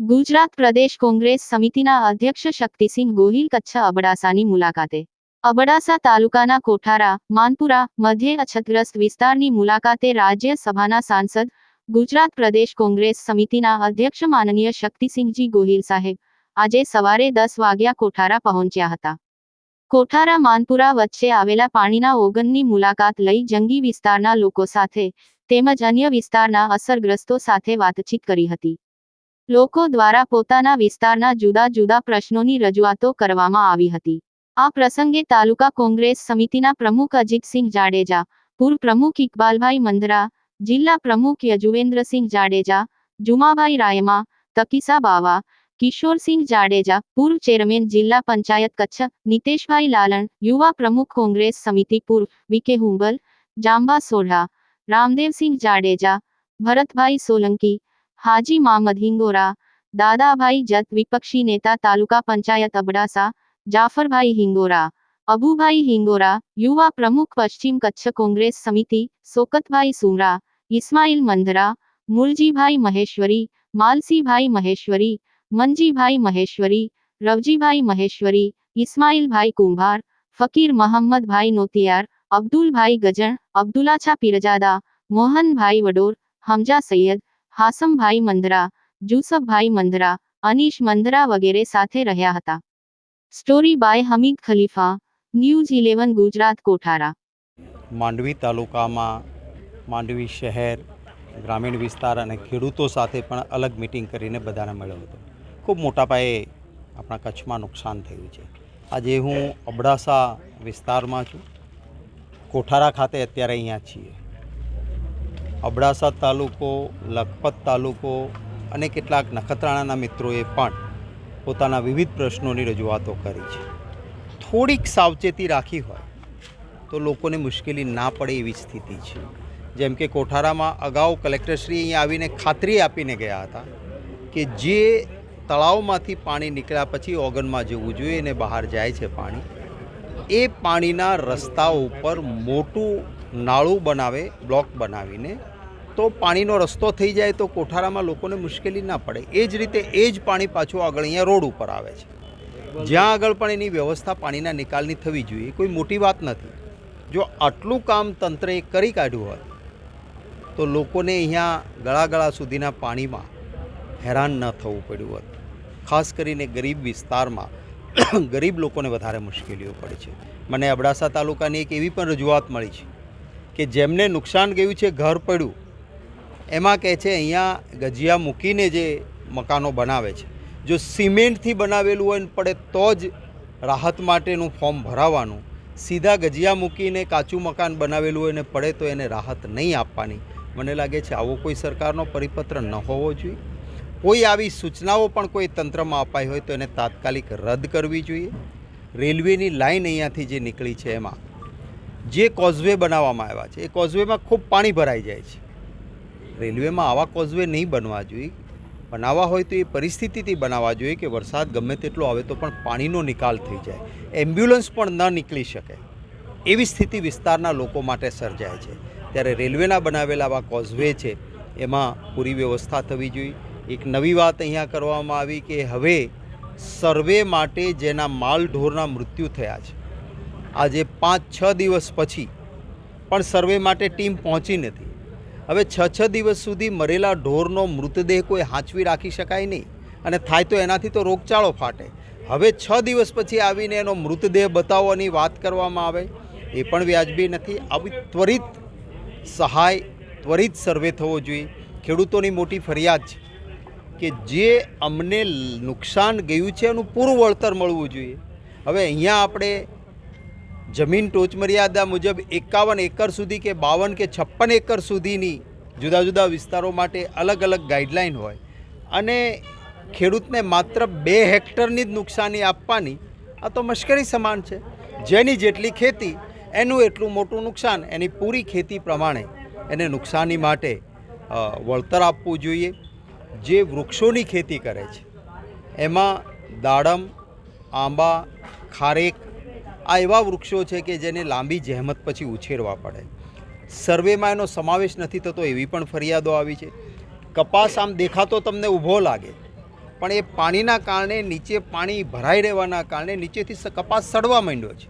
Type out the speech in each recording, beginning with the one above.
ગુજરાત પ્રદેશ કોંગ્રેસ સમિતિના અધ્યક્ષ શક્તિસિંહ ગોહિલ કચ્છ અબડાસાની મુલાકાતે. અબડાસા તાલુકાના કોઠારા, માનપુરા, મધ્ય અછતગ્રસ્ત વિસ્તારની મુલાકાતે રાજ્યસભાના સાંસદ, ગુજરાત પ્રદેશ કોંગ્રેસ સમિતિના અધ્યક્ષ માનનીય શક્તિસિંહજી ગોહિલ સાહેબ આજે સવારે દસ વાગ્યા કોઠારા પહોંચ્યા હતા. કોઠારા માનપુરા વચ્ચે આવેલા પાણીના ઓગનની મુલાકાત લઈ જંગી વિસ્તારના લોકો સાથે તેમજ અન્ય વિસ્તારના અસરગ્રસ્તો સાથે વાતચીત કરી હતી. લોકો દ્વારા પોતાના વિસ્તારના જુદા જુદા પ્રશ્નોની રજૂઆતો કરવામાં આવી હતી. આ પ્રસંગે તાલુકા કોંગ્રેસ સમિતિના પ્રમુખ અજીતસિંહ જાડેજા, પૂર્વ પ્રમુખ ઇકબાલભાઈ મંદરા, જિલ્લા પ્રમુખ યજુવેન્દ્રસિંહ જાડેજા, જુમાભાઈ રાયમા, તકીસા બાવા કિશોરસિંહ જાડેજા પૂર્વ ચેરમેન જિલ્લા પંચાયત કચ્છ નિતેશભાઈ લાલણ યુવા પ્રમુખ કોંગ્રેસ સમિતિ પૂર્વ વિકે હુંબલ જાંબા સોઢા રામદેવસિંહ જાડેજા ભરતભાઈ સોલંકી હાજી મામદ હિંગોરા દાદાભાઈ જત વિપક્ષી નેતા તાલુકા પંચાયત અબડાસા જાફરભાઈ હિંગોરા અબુભાઈ હિંગોરા યુવા પ્રમુખ પશ્ચિમ કચ્છ કોંગ્રેસ સમિતિ સોકતભાઈ સુમરા ઇસ્માઇલ મંદરા મુલજીભાઈ મહેશ્વરી માલસીભાઈ મહેશ્વરી મંજીભાઈ મહેશ્વરી, રવજીભાઈ મહેશ્વરી ઇસ્માઇલભાઈ કુંભાર, ફકીર મહમ્મદભાઈ નોતિયાર, અબ્દુલભાઈ ગજણ, અબ્દુલાછા પીરજાદા, મોહનભાઈ વડોર, હમજા સૈયદ, હાસમભાઈ મંદરા, જુસફભાઈ મંદરા, અનીશ મંદરા વગેરે સાથે રહ્યા હતા. Story by Hamid Khalifa, news eleven Gujarat Kothara. Mandvi તાલુકામાં માંડવી શહેર, ગ્રામીણ વિસ્તાર અને ખેડૂતો સાથે પણ અલગ મિટિંગ કરીને બધાને મળ્યો હતો. ખૂબ મોટા પાયે આપણા કચ્છમાં નુકસાન થયું છે. આજે હું અબડાસા વિસ્તારમાં છું. કોઠારા ખાતે અત્યારે અહીંયા છીએ. અબડાસા તાલુકો, લખપત તાલુકો અને કેટલાક નખત્રાણાના મિત્રોએ પણ પોતાના વિવિધ પ્રશ્નોની રજૂઆતો કરી છે. થોડીક સાવચેતી રાખી હોય તો લોકોને મુશ્કેલી ના પડે એવી સ્થિતિ છે. જેમ કે કોઠારામાં અગાઉ કલેક્ટરશ્રી અહીંયા આવીને ખાતરી આપીને ગયા હતા કે જે તળાવમાંથી પાણી નીકળ્યા પછી ઓગનમાં જવું જોઈએ અને બહાર જાય છે પાણી. એ પાણીના રસ્તા ઉપર મોટું નાળું બનાવે, બ્લોક બનાવીને, તો પાણીનો રસ્તો થઈ જાય તો કોઠારામાં લોકોને મુશ્કેલી ના પડે. એ જ રીતે એ જ પાણી પાછું આગળ અહીંયા રોડ ઉપર આવે છે. જ્યાં આગળ પણ એની વ્યવસ્થા પાણીના નિકાલની થવી જોઈએ, કોઈ મોટી વાત નથી. જો આટલું કામ તંત્રે કરી કાઢ્યું હોત, તો લોકોને અહીંયા ગળા સુધીના પાણીમાં હેરાન ન થવું પડ્યું હોત. ખાસ કરીને ગરીબ વિસ્તારમાં ગરીબ લોકોને વધારે મુશ્કેલીઓ પડે છે. મને અબડાસા તાલુકાની એક એવી પણ રજૂઆત મળી છે કે જેમને નુકસાન ગયું છે, ઘર પડ્યું. એમાં કહે છે, અહીંયા ગજિયા મૂકીને જે મકાનો બનાવે છે, જો સિમેન્ટથી બનાવેલું હોય ને પડે તો જ રાહત માટેનું ફોર્મ ભરાવાનું. સીધા ગજિયા મૂકીને કાચું મકાન બનાવેલું હોય ને પડે તો એને રાહત નહીં આપવાની. મને લાગે છે, આવો કોઈ સરકારનો પરિપત્ર ન હોવો જોઈએ. કોઈ આવી સૂચનાઓ પણ કોઈ તંત્રમાં અપાઈ હોય તો એને તાત્કાલિક રદ કરવી જોઈએ. રેલવેની લાઈન અહીંયાથી જે નીકળી છે એમાં, જે કોઝવે બનાવવામાં આવ્યા છે, એ કોઝવેમાં ખૂબ પાણી ભરાઈ જાય છે. રેલવેમાં આવા કોઝવે નહીં બનવા જોઈએ. બનાવવા હોય તો એ પરિસ્થિતિથી બનાવવા જોઈએ કે વરસાદ ગમે તેટલો આવે તો પણ પાણીનો નિકાલ થઈ જાય. એમ્બ્યુલન્સ પણ ન નીકળી શકે. એવી સ્થિતિ વિસ્તારના લોકો માટે સર્જાય છે. ત્યારે રેલવેના બનાવેલા આવા કોઝવે છે, એમાં પૂરી વ્યવસ્થા થવી જોઈએ. એક નવી વાત અહીંયા કરવામાં આવી કે હવે સર્વે માટે જેના માલ ઢોરના મૃત્યુ થયા છે. આજે પાંચ, છ દિવસ પછી પણ સર્વે માટે ટીમ પહોંચી નથી. હવે છ છ દિવસ સુધી મરેલા ઢોરનો મૃતદેહ કોઈ હાંચવી રાખી શકાય નહીં અને થાય તો એનાથી તો રોગચાળો ફાટે. હવે છ દિવસ પછી આવીને એનો મૃતદેહ બતાવવાની વાત કરવામાં આવે, એ પણ વ્યાજબી નથી. આવી ત્વરિત સહાય, ત્વરિત સર્વે થવો જોઈએ. ખેડૂતોની મોટી ફરિયાદ છે. કે જે અમને નુકસાન ગયું છે એનું પૂરું વળતર મળવું જોઈએ. હવે અહીંયા આપણે જમીન ટોચમર્યાદા મુજબ એકાવન એકર સુધી કે બાવન કે છપ્પન એકર સુધીની જુદા જુદા વિસ્તારો માટે અલગ અલગ ગાઈડલાઈન હોય અને ખેડૂતને માત્ર બે હેક્ટરની જ નુકસાની આપવાની આ તો મશ્કરી સમાન છે. જેની જેટલી ખેતી, એનું એટલું મોટું નુકસાન, એની પૂરી ખેતી પ્રમાણે એને નુકસાની માટે વળતર આપવું જોઈએ. જે વૃક્ષોની ખેતી કરે છે, એમાં દાડમ, આંબા, ખારેક, આ એવા વૃક્ષો છે કે જેને લાંબી જહેમત પછી ઉછેરવા પડે. સર્વેમાં એનો સમાવેશ નથી થતો એવી પણ ફરિયાદો આવી છે. કપાસ આમ દેખાતો તમને ઊભો લાગે, પણ એ પાણીના કારણે નીચે પાણી ભરાઈ રહેવાના કારણે નીચેથી કપાસ સડવા માંડ્યો છે.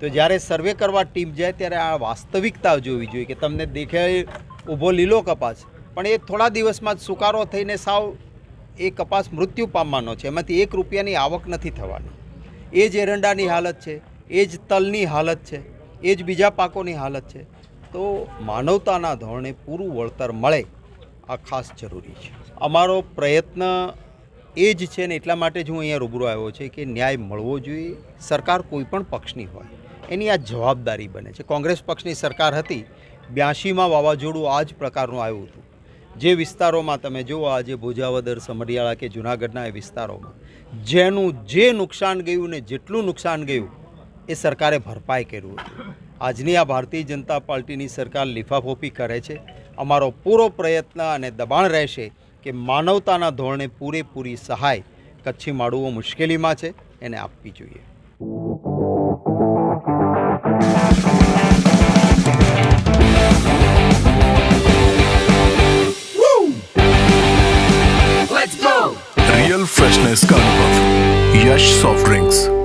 તો જ્યારે સર્વે કરવા ટીમ જાય ત્યારે આ વાસ્તવિકતા જોવી જોઈએ કે તમને દેખાય ઊભો લીલો કપાસ પણ એ થોડા દિવસમાં જ સુકારો થઈને સાવ એ કપાસ મૃત્યુ પામવાનો છે. એમાંથી એક રૂપિયાની આવક નથી થવાની. એ જ એરંડાની હાલત છે, એ જ તલની હાલત છે, એ જ બીજા પાકોની હાલત છે. તો માનવતાના ધોરણે પૂરું વળતર મળે, આ ખાસ જરૂરી છે. અમારો પ્રયત્ન એ જ છે ને એટલા માટે જ હું અહીંયા રૂબરૂ આવ્યો છે કે ન્યાય મળવો જોઈએ. સરકાર કોઈ પણ પક્ષની હોય, એની આ જવાબદારી બને છે. કોંગ્રેસ પક્ષની સરકાર હતી, બ્યાસીમાં વાવાઝોડું આ જ પ્રકારનું આવ્યું હતું. જે વિસ્તારોમાં તમે જુઓ આજે ભોજાવદર સમરિયાળા કે જુનાગઢના એ વિસ્તારોમાં, જેનું જે નુકસાન ગયું ને જેટલું નુકસાન ગયું, એ સરકારે ભરપાઈ કર્યું હતું. આજની આ ભારતીય જનતા પાર્ટીની સરકાર લિફાફોફી કરે છે. અમારો પૂરો પ્રયત્ન અને દબાણ રહેશે કે માનવતાના ધોરણે પૂરેપૂરી સહાય કચ્છી માળુઓ મુશ્કેલીમાં છે, એને આપવી જોઈએ. freshness. Yash Soft Drinks.